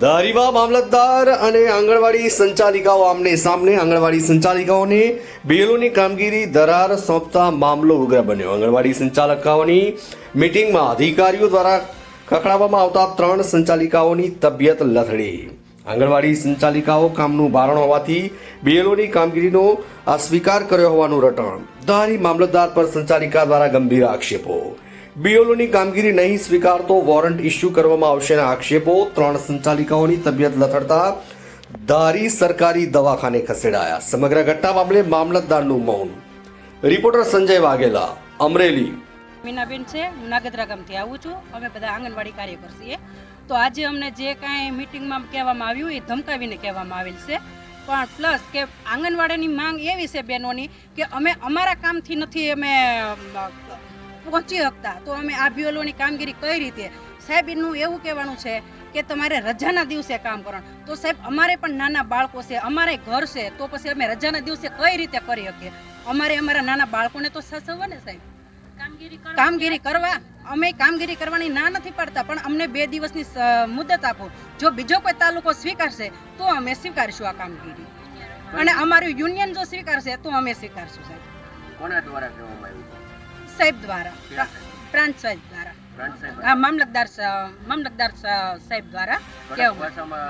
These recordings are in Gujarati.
ધારીવા મામલતદાર અને આંગણવાડી સંચાલિકાઓ આમને સામને આંગણવાડી સંચાલિકાઓને બેલોની કામગીરી દરાર સોંપતા મામલો ઉગ્ર બન્યો. આંગણવાડી સંચાલકાઓની મિટિંગમાં અધિકારીઓ દ્વારા ખખડાવવામાં આવતા ત્રણ સંચાલિકાઓની તબિયત લથડી. આંગણવાડી સંચાલિકાઓ કામનું ભારણ હોવાથી બીએલઓની કામગીરીનો અસ્વીકાર કર્યો હોવાનું રટણ. ધારી મામલતદાર પર સંચાલિકા દ્વારા ગંભીર આક્ષેપો. બીએલઓની કામગીરી નહીં સ્વીકારતો વોરંટ ઇસ્યુ કરવામાં આવશેના આક્ષેપો ત્રણ સંચાલિકાઓની તબિયત લથડતા ધારી સરકારી દવાખાને ખસેડાયા. સમગ્ર ઘટના મામલે મામલતદારનું મૌન. રિપોર્ટર સંજય વાઘેલા, અમરેલી. મીનાબેન છે, હું નાગદરા ગામથી આવું છું. અમે બધા આંગણવાડી કાર્યકર છીએ તો આજે અમને જે કાંઈ મિટિંગમાં કહેવામાં આવ્યું એ ધમકાવીને કહેવામાં આવેલ છે. પણ પ્લસ કે આંગણવાડીની માંગ એવી છે બહેનોની કે અમે અમારા કામથી નથી અમે પહોંચી શકતા તો અમે આ બીઓલોની કામગીરી કઈ રીતે? સાહેબ એનું એવું કહેવાનું છે કે તમારે રજાના દિવસે કામ કરવાનું. તો સાહેબ અમારે પણ નાના બાળકો છે અમારે ઘર છે તો પછી અમે રજાના દિવસે કઈ રીતે કરી શકીએ? અમારે અમારા નાના બાળકોને તો સાચવવા ને સાહેબ. કામગીરી કરવા અમે કામગીરી કરવાની ના નથી પાડતા પણ અમને બે દિવસની મુદત આપો. જો બીજો કોઈ તાલુકો સ્વીકારશે તો અમે સ્વીકારશું આ કામગીરી. અને અમારું યુનિયન જો સ્વીકારશે તો અમે સ્વીકારશું સાહેબ. કોના દ્વારા કહેવામાં આવ્યું સાહેબ દ્વારા પ્રાંત સાહેબ દ્વારા. હા આ મામલતદાર મામલતદાર સાહેબ દ્વારા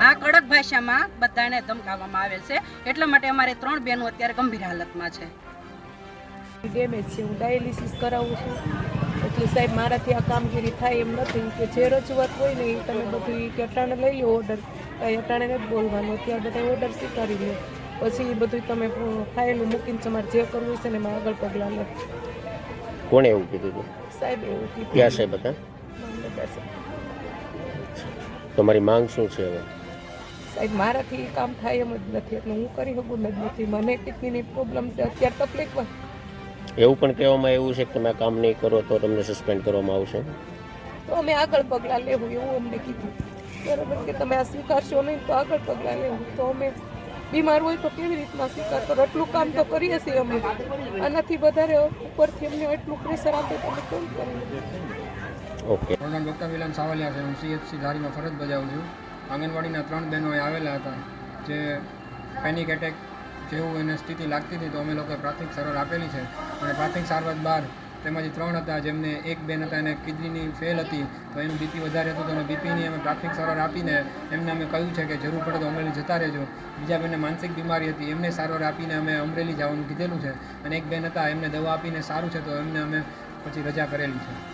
હા કડક ભાષામાં બધાને ધમકાવવામાં આવેલ છે. એટલા માટે અમારે ત્રણ બહેનો અત્યારે ગંભીર હાલતમાં છે. ડેમેજ છે હું ડાયાલિસિસ કરાવું છું. એટલે સાહેબ મારાથી આ કામગીરી થાય એમ નથી. કે જે રજૂઆત હોય ને એ તમે બધી કે અટાણે લઈ લો ઓર્ડર કાંઈ અટાણે નથી બોલવાનું. અત્યારે બધા ઓર્ડર સ્વીકારી લો. પછી એ બધું તમે ફાઇલ મૂકીને તમારે જે કરવું છે ને એમાં આગળ પગલાં લો. કોણે એવું કીધું હતું? સાહેબ એવું કીધું ક્યાં સાહેબ હતા. તમારી માંગ શું છે હવે? સાહેબ મારાથી કામ થાય એમ જ નથી એટલે હું કરી શકું જ નથી. મને કિડનીની પ્રોબ્લેમ છે? અત્યારે તકલીફ એવું પણ કહેવામાં એવું છે કે તમે કામ નહીં કરો તો તમને સસ્પેન્ડ કરવામાં આવશે? તો અમે આગળ પગલાં લેવું એવું અમને કીધું. બરાબર કે તમે આ સ્વીકારશો નહીં તો આગળ પગલાં લેવું. તો અમે બીમાર હોય તો કેવી રીતના સ્વીકાર કરો? એટલું કામ તો કરીએ છીએ અમે. આનાથી વધારે ઉપરથી અમને એટલું પ્રેશર આપે તો અમે કેમ કરીએ? ઓકે. મારું નામ ડૉક્ટર વિલાન સાવલિયા છે. હું સીએચસી ધારીમાં ફરજ બજાવું છું. આંગણવાડીના ત્રણ બહેનો આવેલા હતા. જે પેનિક એટેક જેવું એને સ્થિતિ લાગતી હતી તો અમે લોકોએ પ્રાથમિક સારવાર આપેલી છે. અને પ્રાથમિક સારવાર બાર તેમાંથી ત્રણ હતા જેમને એક બેન હતા એને કિડનીની ફેલ હતી, તો એનું બીપી વધારે હતું, તો એને બીપીની અમે પ્રાથમિક સારવાર આપીને એમને અમે કહ્યું છે કે જરૂર પડે તો અમરેલી જતા રહેજો. બીજા બેનને માનસિક બીમારી હતી, એમને સારવાર આપીને અમે અમરેલી જવાનું કીધેલું છે અને એક બેન હતા, એમને દવા આપીને સારું છે, તો એમને અમે પછી રજા કરેલી છે.